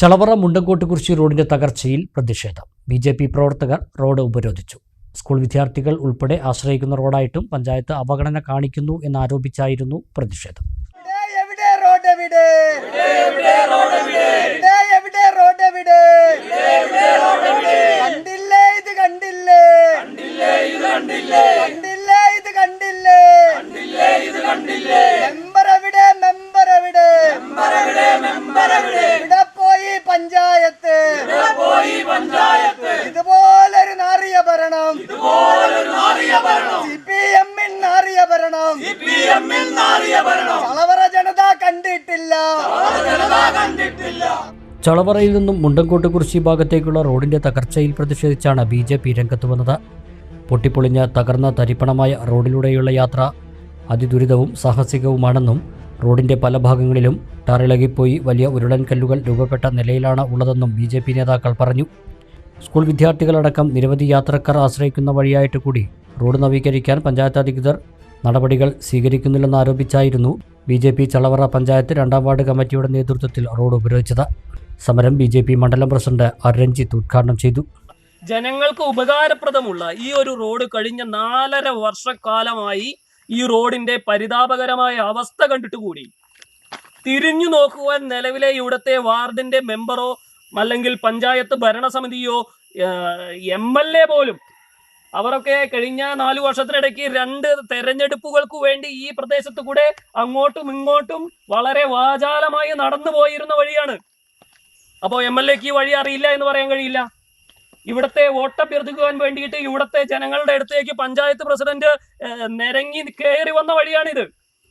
ചളവറ മുണ്ടങ്കോട്ടുകുറിശി റോഡിന്റെ തകർച്ചയിൽ പ്രതിഷേധം. ബി ജെ പി പ്രവർത്തകർ റോഡ് ഉപരോധിച്ചു. സ്കൂൾ വിദ്യാർത്ഥികൾ ഉൾപ്പെടെ ആശ്രയിക്കുന്ന റോഡായിട്ടും പഞ്ചായത്ത് അവഗണന കാണിക്കുന്നു എന്നാരോപിച്ചായിരുന്നു പ്രതിഷേധം. ചളവറയിൽ നിന്നും മുണ്ടൻകോട്ട് കുറിശി ഭാഗത്തേക്കുള്ള റോഡിന്റെ തകർച്ചയിൽ പ്രതിഷേധിച്ചാണ് ബി ജെ പി രംഗത്ത് വന്നത്. പൊട്ടിപ്പൊളിഞ്ഞ തകർന്ന തരിപ്പണമായ റോഡിലൂടെയുള്ള യാത്ര അതിദുരിതവും സാഹസികവുമാണെന്നും റോഡിന്റെ പല ഭാഗങ്ങളിലും ടാറിളകിപ്പോയി വലിയ ഉരുളൻ കല്ലുകൾ രൂപപ്പെട്ട നിലയിലാണ് ഉള്ളതെന്നും ബി ജെ പി നേതാക്കൾ പറഞ്ഞു. സ്കൂൾ വിദ്യാർത്ഥികളടക്കം നിരവധി യാത്രക്കാർ ആശ്രയിക്കുന്ന വഴിയായിട്ട് കൂടി റോഡ് നവീകരിക്കാൻ പഞ്ചായത്ത് അധികൃതർ നടപടികൾ സ്വീകരിക്കുന്നില്ലെന്ന് ആരോപിച്ചായിരുന്നു B J P Chalavara panchayat രണ്ടാം വാർഡ് കമ്മിറ്റിയുടെ നേതൃത്വത്തിൽ റോഡ് ഉപരോധിച്ചത്. സമരം ബി ജെ പി മണ്ഡലം പ്രസിഡന്റ് ആർ. രഞ്ജിത്ത് ഉദ്ഘാടനം ചെയ്തു. ജനങ്ങൾക്ക് ഉപകാരപ്രദമുള്ള ഈ ഒരു റോഡ് കഴിഞ്ഞ നാലര വർഷക്കാലമായി ഈ റോഡിന്റെ പരിതാപകരമായ അവസ്ഥ കണ്ടിട്ട് കൂടി. തിരിഞ്ഞു നോക്കുവാൻ നിലവിലെ ഇവിടുത്തെ വാർഡിന്റെ മെമ്പറോ അല്ലെങ്കിൽ പഞ്ചായത്ത് ഭരണസമിതിയോ എം എൽ എ പോലും അവരൊക്കെ കഴിഞ്ഞ നാലു വർഷത്തിനിടയ്ക്ക് രണ്ട് തെരഞ്ഞെടുപ്പുകൾക്ക് വേണ്ടി ഈ പ്രദേശത്ത് കൂടെ അങ്ങോട്ടും ഇങ്ങോട്ടും വളരെ വാചാലമായി നടന്നു പോയിരുന്ന വഴിയാണ്. അപ്പോൾ എം എൽ എക്ക് ഈ വഴി അറിയില്ല എന്ന് പറയാൻ കഴിയില്ല. ഇവിടുത്തെ വോട്ടഭ്യർത്ഥിക്കുവാൻ വേണ്ടിയിട്ട് ഇവിടത്തെ ജനങ്ങളുടെ അടുത്തേക്ക് പഞ്ചായത്ത് പ്രസിഡന്റ് നിരങ്ങി കയറി വന്ന വഴിയാണിത്.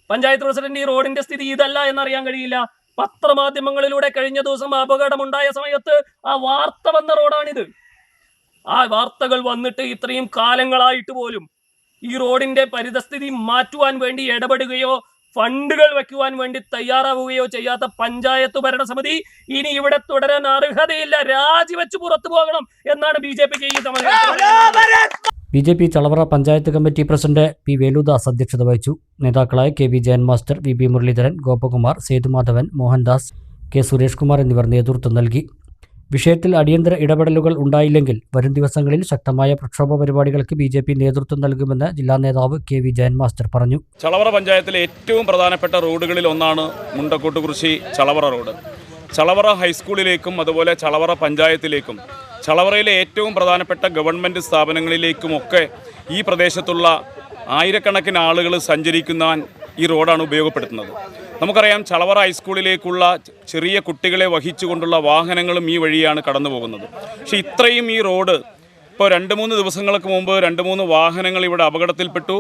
പഞ്ചായത്ത് പ്രസിഡന്റ് ഈ റോഡിന്റെ സ്ഥിതി ഇതല്ല എന്നറിയാൻ കഴിയില്ല. പത്രമാധ്യമങ്ങളിലൂടെ കഴിഞ്ഞ ദിവസം അപകടമുണ്ടായ സമയത്ത് ആ വാർത്ത വന്ന റോഡാണിത്. ആ വാർത്തകൾ വന്നിട്ട് ഇത്രയും കാലങ്ങളായിട്ട് പോലും ഈ റോഡിന്റെ പരിതസ്ഥിതി മാറ്റുവാൻ വേണ്ടി ഇടപെടുകയോ ഫണ്ടുകൾ വെക്കുവാൻ വേണ്ടി തയ്യാറാവുകയോ ചെയ്യാത്ത പഞ്ചായത്ത് ഭരണസമിതി ഇനി ഇവിടെ തുടരാൻ അർഹതയില്ല. രാജിവെച്ച് പുറത്തു പോകണം എന്നാണ് ബി ജെ പിക്ക് ഈ B J P Chalavara panchayat committee president P Veludas അധ്യക്ഷത വഹിച്ചു. നേതാക്കളായ K V Jayan master V B Muraleedharan Gopakumar Sethumadhavan Mohandas K Suresh Kumar എന്നിവർ നേതൃത്വം നൽകി. വിഷയത്തിൽ അടിയന്തര ഇടപെടലുകൾ ഉണ്ടായില്ലെങ്കിൽ വരും ദിവസങ്ങളിൽ ശക്തമായ പ്രക്ഷോഭ പരിപാടികൾക്ക് ബി ജെ പി നേതൃത്വം നൽകുമെന്ന് ജില്ലാ നേതാവ് കെ വി ജയൻ മാസ്റ്റർ പറഞ്ഞു. ചളവറ പഞ്ചായത്തിലെ ഏറ്റവും പ്രധാനപ്പെട്ട റോഡുകളിൽ ഒന്നാണ് മുണ്ടക്കോട്ടുകുറിശി ചളവറ റോഡ്. ചളവറ ഹൈസ്കൂളിലേക്കും അതുപോലെ ചളവറ പഞ്ചായത്തിലേക്കും ചളവറയിലെ ഏറ്റവും പ്രധാനപ്പെട്ട ഗവൺമെന്റ് സ്ഥാപനങ്ങളിലേക്കുമൊക്കെ ഈ പ്രദേശത്തുള്ള ആയിരക്കണക്കിന് ആളുകൾ സഞ്ചരിക്കുന്ന ഈ റോഡാണ് ഉപയോഗപ്പെടുത്തുന്നത്. നമുക്കറിയാം ചളവറ ഹൈസ്കൂളിലേക്കുള്ള ചെറിയ കുട്ടികളെ വഹിച്ചുകൊണ്ടുള്ള വാഹനങ്ങളും ഈ വഴിയാണ് കടന്നു പോകുന്നത് പക്ഷേ ഇത്രയും ഈ റോഡ് ഇപ്പോൾ രണ്ട് മൂന്ന് ദിവസങ്ങൾക്ക് മുമ്പ് രണ്ട് മൂന്ന് വാഹനങ്ങൾ ഇവിടെ അപകടത്തിൽപ്പെട്ടു.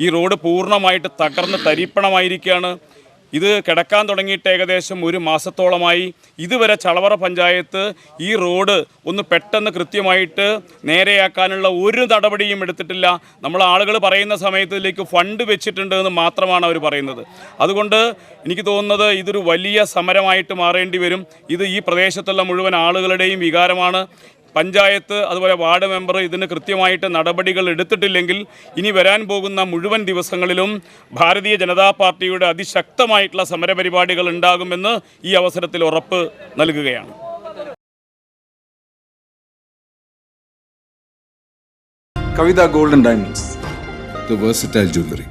ഈ റോഡ് പൂർണമായിട്ട് തകർന്ന് തരിപ്പണമായിരിക്കുകയാണ്. ഇത് കിടക്കാൻ തുടങ്ങിയിട്ട് ഏകദേശം ഒരു മാസത്തോളമായി. ഇതുവരെ ചളവറ പഞ്ചായത്ത് ഈ റോഡ് ഒന്ന് പെട്ടെന്ന് കൃത്യമായിട്ട് നേരെയാക്കാനുള്ള ഒരു നടപടിയും എടുത്തിട്ടില്ല. നമ്മൾ ആളുകൾ പറയുന്ന സമയത്തിലേക്ക് ഫണ്ട് വെച്ചിട്ടുണ്ട് എന്ന് മാത്രമാണ് അവർ പറയുന്നത്. അതുകൊണ്ട് എനിക്ക് തോന്നുന്നത് ഇതൊരു വലിയ സമരമായിട്ട് മാറേണ്ടി വരും. ഇത് ഈ പ്രദേശത്തുള്ള മുഴുവൻ ആളുകളുടെയും വികാരമാണ്. പഞ്ചായത്ത് അതുപോലെ വാർഡ് മെമ്പർ ഇതിന് കൃത്യമായിട്ട് നടപടികൾ എടുത്തിട്ടില്ലെങ്കിൽ ഇനി വരാൻ പോകുന്ന മുഴുവൻ ദിവസങ്ങളിലും ഭാരതീയ ജനതാ പാർട്ടിയുടെ അതിശക്തമായിട്ടുള്ള സമരപരിപാടികൾ ഉണ്ടാകുമെന്ന് ഈ അവസരത്തിൽ ഉറപ്പ് നൽകുകയാണ് Kavita golden and Diamonds. the versatile jewelry.